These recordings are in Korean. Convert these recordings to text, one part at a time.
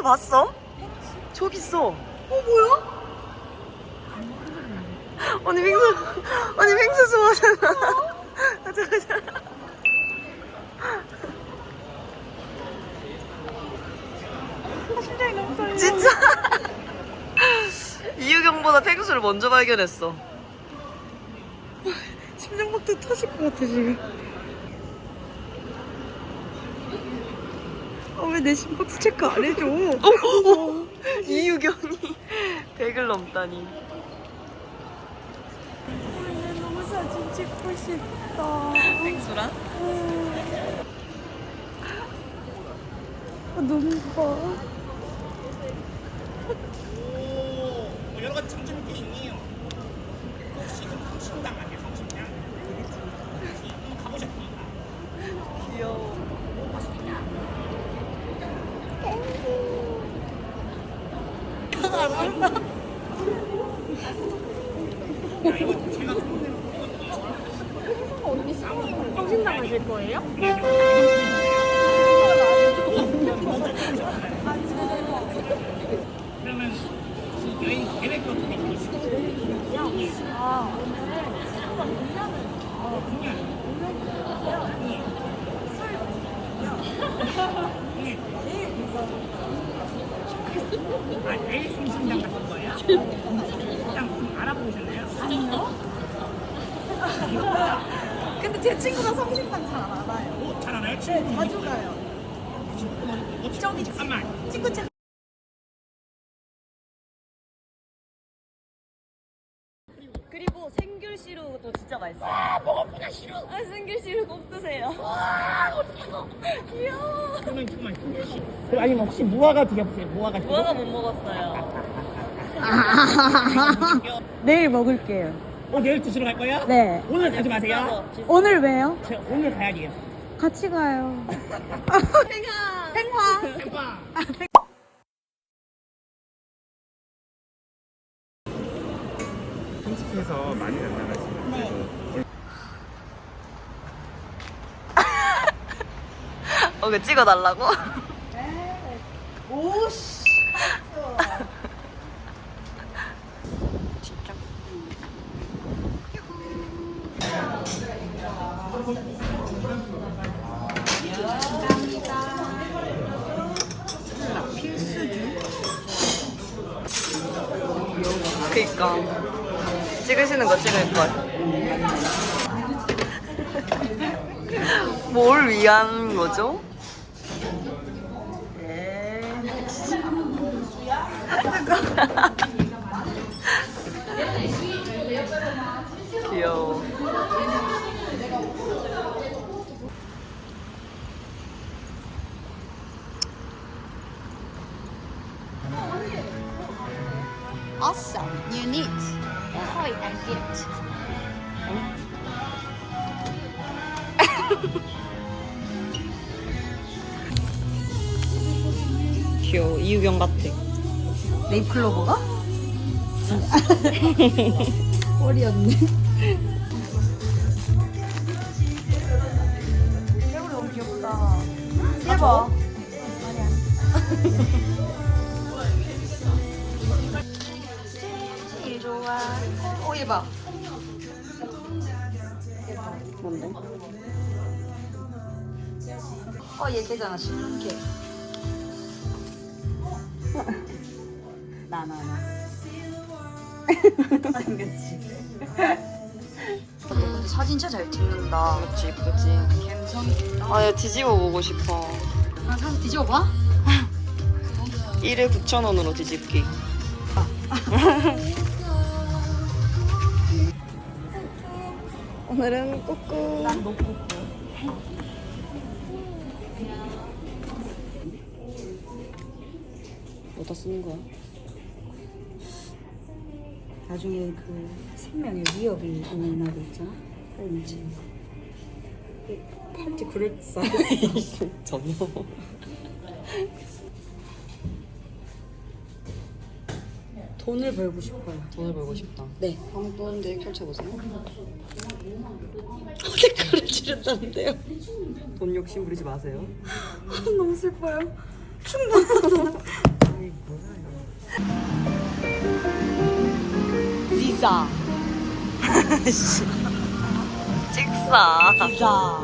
펭수 봤어? 저기 있어. 어 뭐야? 언니 펭수 언니 펭수 좋아하잖아. 가자 가자. 진짜? 이유경보다 펭수를 먼저 발견했어. 심장박도 터질 것 같아 지금. 아, 왜내 심박수 체크 안 해줘? 어, 이유경이 100을 넘다니. 너무 사진 찍고 싶다. 펭수랑? 아, 너무 예뻐. 뭐 여러 가지 장점이 꽤 있네요. 혹시 그 성심당 아니에요, 성심당? 한번 가보셨습니까? 귀여워. 야, 이거 제가 성신당 가실 거예요? 그러면 그 여행 계획 어떻게 있으세요? 아, 아, 내일 성심당 같은 거예요? 알아보셨나요? 근데 제 친구가 성신당 잘 알아요. 어, 잘 알아요? 네, 친구 자주 가요. 어, 저기 잠깐만. 친구 책. 그리고 생귤씨루도 진짜 맛있어. 아, 먹어보나 싫어. 아, 생귤씨루 꼭 드세요. 귀여워. 그러면 정말 그 아니면 혹시 무화과 드셔보세요. 무화과 드셔. 무화과 못 먹었어요. 내일 먹을게요. 어, 내일 드시러 갈 거예요? 네. 오늘 가지 마세요. 오늘 왜요? 저 오늘 가야 돼요. 같이 가요. 팽아. 팽화. 대박. 편집해서 많이 안 나가시면 네. 어, 그 찍어달라고? 오씨. 진짜. 그니까. 찍으시는 거 찍을 걸. 뭘 위한 거죠? 귀여워 Also, you need Ahoy and Git. 귀여워 이유경 같아 네이클로버가? 뻘이었네. 개구리 너무 귀엽다. 대박 제일 좋아. 오 얘봐. 뭔데? 어얘 걔잖아 신케 나나나. 그치. 근데 사진 진짜 잘 찍는다 그치 이쁘지 아얘 뒤집어 보고 싶어 아, 사진 뒤집어봐. 1에 9,000원으로 뒤집기 오늘은 꾸꾸. 난 먹고. 어디다 쓰는 거야? 나중에 그 생명의 위협이 있는 날이 있잖아. 팔꿈치. 팔찌 그럴싸. 전혀. 돈을 벌고 싶어요. 돈을 벌고 싶다. 네. 한번 이제 펼쳐보세요. 색깔을 지른다는데요. 돈 욕심 부리지 마세요. 너무 슬퍼요. 비자. 찍사. 비자.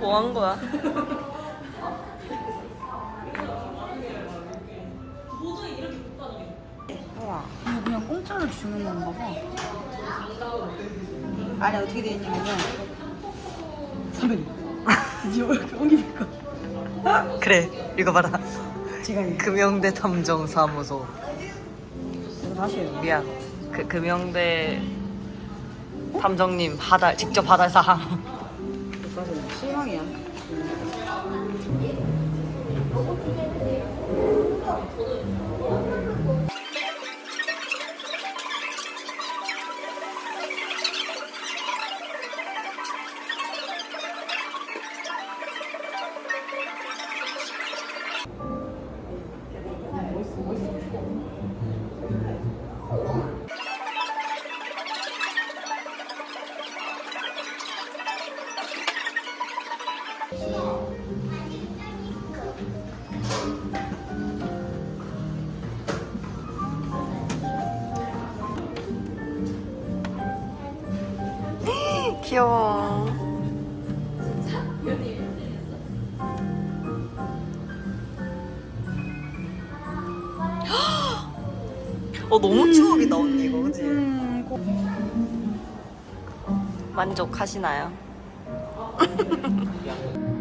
뭐한 거야? 아니 어떻게 돼 있냐면은 선배님 드디어 옮깁니까? 그래, 읽어봐라. 제가 이거 금영대 탐정사무소. 다시 해요. 미안. 그 금영대 탐정님 하달 직접 하달 사항. 사실 실망이야. 귀여워. 어 너무 추억이다 언니 이거 그지? 만족하시나요?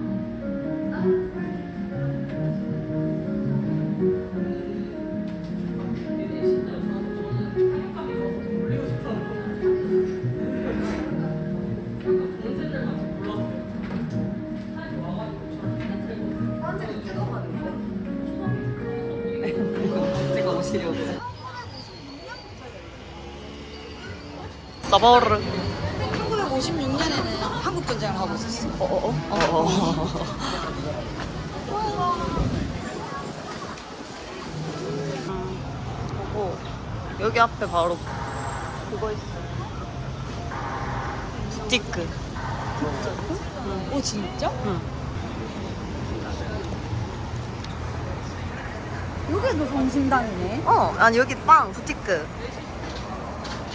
버르. 1956년에는 한국 전쟁을 하고 있었어. 어어어? 어어. 오, 여기 앞에 바로 그거 있어. 스티크. 오 진짜? 응. 여기도 성심당이네. 어, 아니 여기 빵, 부티크.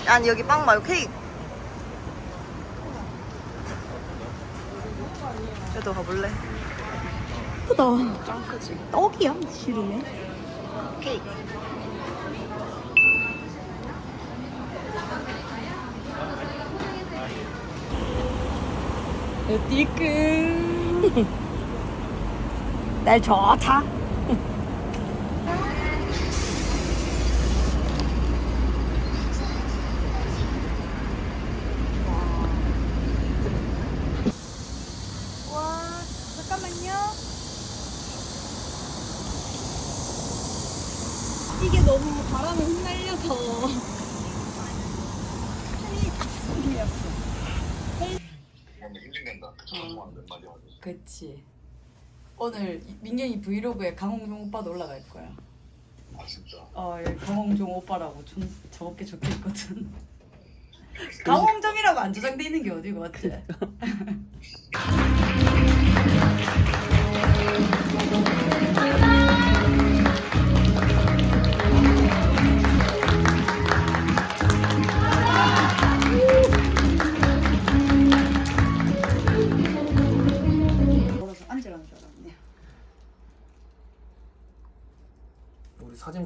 아니 여기 빵 말고 케이크. 그래도 가볼래? 예쁘다. 짱 크지? 떡이야 시루네. 케이크. 띠끈. 날 좋다. 와, 잠깐만요. 이게 너무 바람에 뭔가 힘들겠다. 몇 마디 하고. 그치. 오늘 민경이 브이로그에 강홍종 오빠도 올라갈 거야. 아 진짜. 어, 여기 강홍종 오빠라고 좀 저렇게 적혀 있거든. 강홍종이라고 안 저장돼 있는 게 어디고 맞지?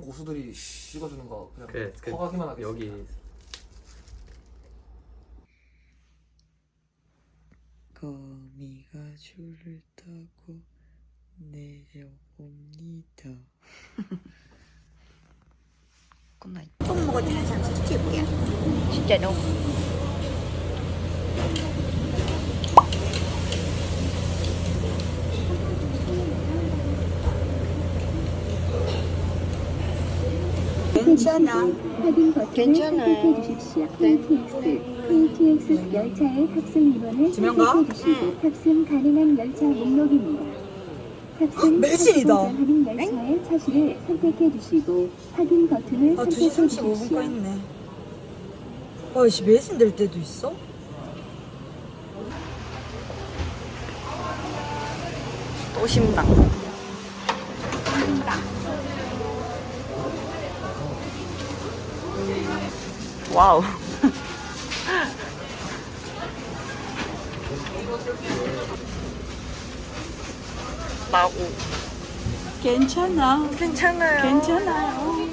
고수들이 찍어주는 거 그냥 그, 그, 허가기만 하겠습니다. 여기 거미가 줄을 타고 내려옵니다. 꼭 먹어주는 사람 진짜 너무. 괜찮아 확인 버튼을 괜찮아요. 선택해 주십시오. KTX, KTX 열차의 탑승 인원을 선택해 주시고 탑승 가능한 열차 목록입니다. 탑승 매진이다. 하는 열차의 차시를 선택해 주시고 확인 버튼을 아, 2시 선택해 35분 주십시오. 거 있네. 와, 씨, 매진 될 때도 있어? 또 심당. 와우. 나고. 괜찮아. 괜찮아요. 괜찮아요.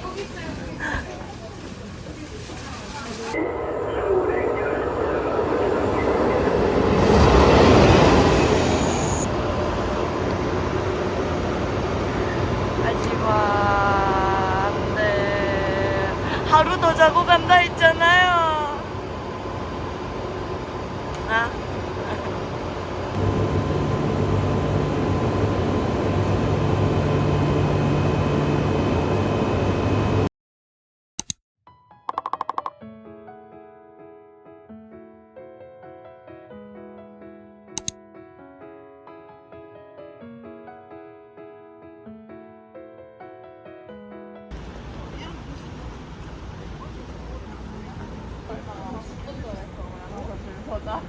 구경들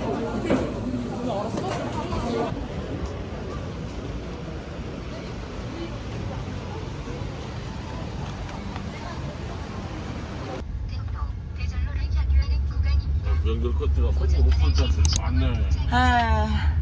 것 들가 손이 못 풀지 않네. 아.